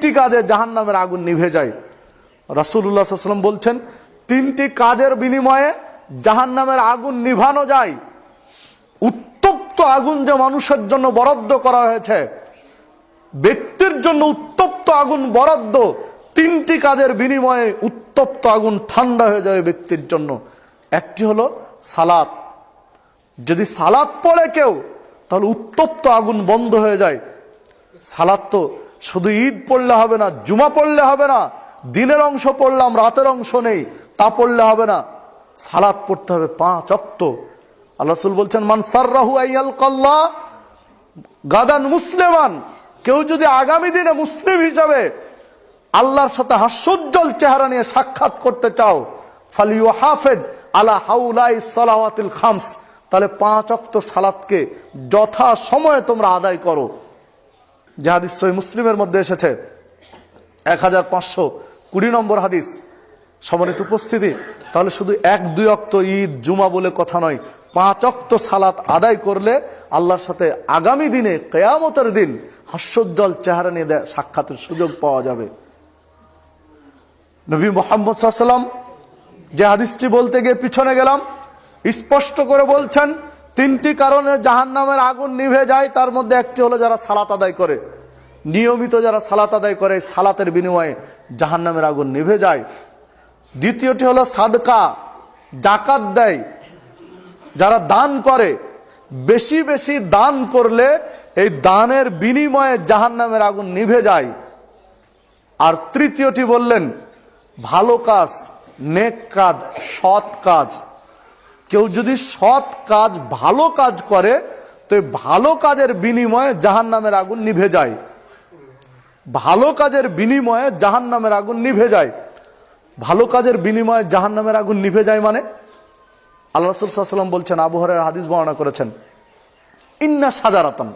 তিনটি কাজে জাহান নামের আগুন নিভে যায়। রাসুল্লাহাম বলছেন, তিনটি কাজের বিনিময়ে জাহান নামের আগুন নিভানো যায়। উত্তপ্ত আগুন যে মানুষের জন্য বরাদ্দ করা হয়েছে, ব্যক্তির জন্য উত্তপ্ত আগুন বরাদ্দ, তিনটি কাজের বিনিময়ে উত্তপ্ত আগুন ঠান্ডা হয়ে যাবে ব্যক্তির জন্য। একটি হলো সালাত। যদি সালাত পড়ে কেউ, তাহলে উত্তপ্ত আগুন বন্ধ হয়ে যায়। সালাত তো শুধু ঈদ পড়লে হবে না, জুমা পড়লে হবে না, দিনের অংশ পড়লাম, রাতের অংশ নেই, তা পড়লে হবে না। সালাত পড়তে হবে পাঁচ অক্ত। আল্লাহ রসুল বলছেন, মান সার্রাহু আইয়াল কল্লা গাদান মুসলিমান। কেউ যদি আগামী দিনে মুসলিম হিসাবে আল্লাহর সাথে হাস্যোজ্জ্বল চেহারা নিয়ে সাক্ষাৎ করতে চাও, ফালিউ হাফেদ আলা হাউলাই সালাওয়াতিল খামস, তাহলে পাঁচ অক্ত সালাতকে যথা সময়ে তোমরা আদায় করো। যে হাদিস সহি মুসলিমের মধ্যে এসেছে। এক হাজার পাঁচশো কুড়ি নম্বর হাদিস সমানিত উপস্থিতি। তাহলে শুধু এক, দুই অক্ত ঈদ, জুমা বলে কথা নয়, পাঁচ অক্ত সালাত আদায় করলে আল্লাহর সাথে আগামী দিনে, কেয়ামতের দিন হাস্যোজ্জ্বল চেহারা নিয়ে সাক্ষাতের সুযোগ পাওয়া যাবে। নবী মোহাম্মদ সাল্লাম যে হাদিসটি বলতে গিয়ে পিছনে গেলাম, স্পষ্ট করে বলছেন তিনটি কারণে জাহান নামের আগুন নিভে যায়, তার মধ্যে একটি হলো যারা সালাত আদায় করে। নিয়মিত যারা সালাত আদায় করে সালাতের বিনিময়ে জাহান নামের আগুন নিভে যায়। দ্বিতীয়টি হলো সাদকা ডাকাত দেয়। যারা দান করে, বেশি বেশি দান করলে এই দানের বিনিময়ে জাহান নামের আগুন নিভে যায়। আর তৃতীয়টি বললেন, ভালো কাজ, নেক কাজ, সৎ কাজ। কেউ যদি সৎ কাজ, ভালো কাজ করে, তো ভালো কাজের বিনিময়ে জাহান নামের আগুন নিভে যায়। ভালো কাজের বিনিময়ে জাহান নামের আগুন নিভে যায়। ভালো কাজের বিনিময়ে জাহান নামের আগুন নিভে যায় মানে? আল্লাহ রসুল বলছেন আবহাওয়ার হাদিস বর্ণনা করেছেন, ইন্না সাজারাতন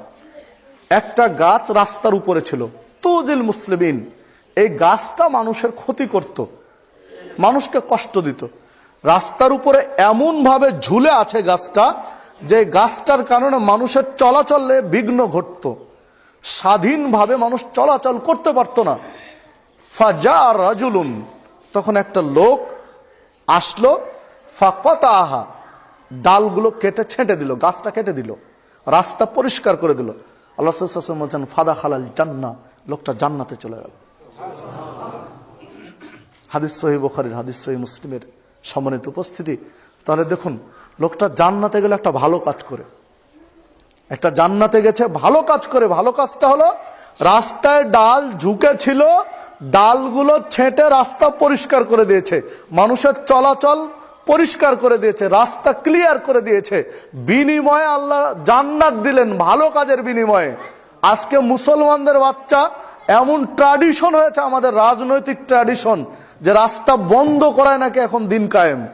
একটা গাছ রাস্তার উপরে ছিল। তুজিল মুসলিমিন, এই গাছটা মানুষের ক্ষতি করত, মানুষকে কষ্ট দিত। রাস্তার উপরে এমন ভাবে ঝুলে আছে গাছটা যে গাছটার কারণে মানুষের চলাচলে বিঘ্ন ঘটত। স্বাধীনভাবে মানুষ চলাচল করতে পারতো না। ফাজা রাজুলুন। তখন একটা লোক আসলো ফাকতা আহা ডালগুলো কেটে ছেঁটে দিল, গাছটা কেটে দিল। রাস্তা পরিষ্কার করে দিল। আল্লাহ বলছেন, ফাদা খালাল জান্না। লোকটা জান্নাতে চলে গেল। হাদিস সহি বোখারির, হাদিস সহি মুসলিমের। সম্মানিত উপস্থিতি, তাহলে দেখুন, লোকটা জান্নাতে গেলে একটা ভালো কাজ করে। একটা জান্নাতে গেছে, ভালো কাজ করে। ভালো কাজটা হলো, রাস্তায় ডাল ঝুঁকে ছিল ডালগুলো ছেঁটে রাস্তা পরিষ্কার করে দিয়েছে। মানুষের চলাচল পরিষ্কার করে দিয়েছে, রাস্তা ক্লিয়ার করে দিয়েছে। বিনিময়ে আল্লাহ জান্নাত দিলেন, ভালো কাজের বিনিময়ে। আজকে মুসলমানদের বাচ্চা, এমন ট্র্যাডিশন হয়েছে আমাদের রাজনৈতিক ট্র্যাডিশন যে রাস্তা বন্ধ করায় নাকি এখন দিন কায়েম।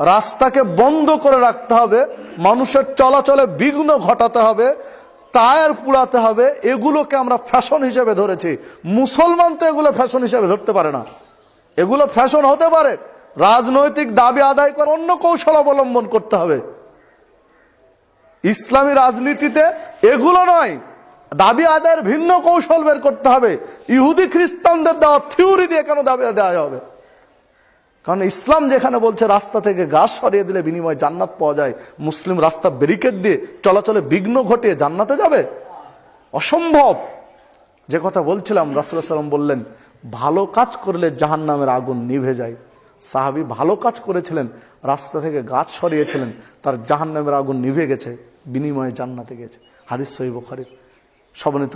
রাস্তাকে বন্ধ করে রাখতে হবে, মানুষের চলাচলে বিঘ্ন ঘটাতে হবে, টায়ার পুড়াতে হবে, এগুলোকে আমরা ফ্যাশন হিসেবে ধরেছি। মুসলমান তো এগুলো ফ্যাশন হিসেবে ধরতে পারে না। এগুলো ফ্যাশন হতে পারে। রাজনৈতিক দাবি আদায় করে অন্য কৌশল অবলম্বন করতে হবে। ইসলামী রাজনীতিতে এগুলো নয়। দাবি আদায়ের ভিন্ন কৌশল বের করতে হবে। ইহুদি খ্রিস্টানদের দেওয়া থিওরি দিয়ে কেন দাবি দেওয়া হবে? কারণ ইসলাম যেখানে বলছে, রাস্তা থেকে গাছ সরিয়ে দিলে বিনিময়ে জান্নাত পাওয়া যায়। মুসলিম রাস্তা ব্যারিকেড দিয়ে চলাচলে বিঘ্ন ঘটিয়ে জান্নাতে যাবে? অসম্ভব। যে কথা বলছিলাম রাসুল্লাহ সাল্লাম বললেন, ভালো কাজ করলে জাহান নামের আগুন নিভে যায়। সাহাবি ভালো কাজ করেছিলেন, রাস্তা থেকে গাছ সরিয়েছিলেন, তার জাহান নামের আগুন নিভে গেছে, বিনিময়ে জান্নাতে গেছে। হাদিস সহি বুখারীর। উপস্থিত